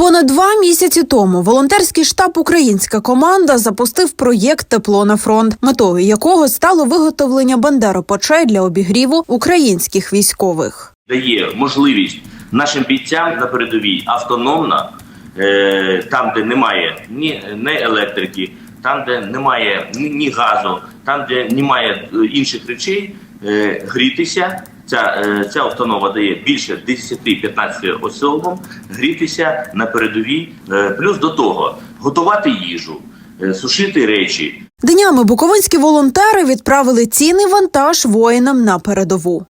Понад два місяці тому волонтерський штаб Українська команда запустив проєкт Тепло на фронт, метою якого стало виготовлення бандеропочей для обігріву українських військових. дає можливість нашим бійцям на передовій автономно, е, там, де немає ні, електрики, там, де немає ні, ні газу, там, де немає е, інших речей, е, грітися. Ця, е, ця установа дає більше 10-15 особам грітися на передовій, е, плюс до того готувати їжу, е, сушити речі, Днями буковинські волонтери відправили цінний вантаж воїнам на передову.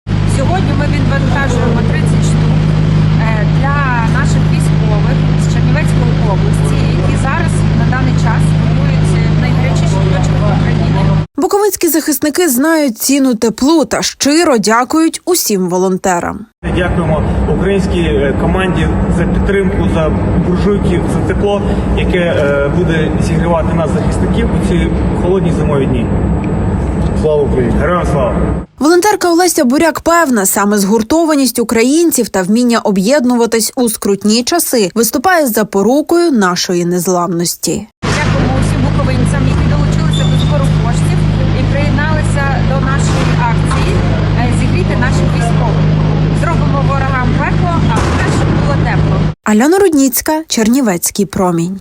Буковинські захисники знають ціну теплу та щиро дякують усім волонтерам. Дякуємо українській е, команді за підтримку, за буржуйки, за тепло, яке е, буде зігрівати нас захисників у ці холодні зимові дні. Слава Україні! Героям слава! Волонтерка Олеся Буряк певна, саме згуртованість українців та вміння об'єднуватись у скрутні часи виступає запорукою нашої незламності. Альона Рудніцька, Чернівецький промінь.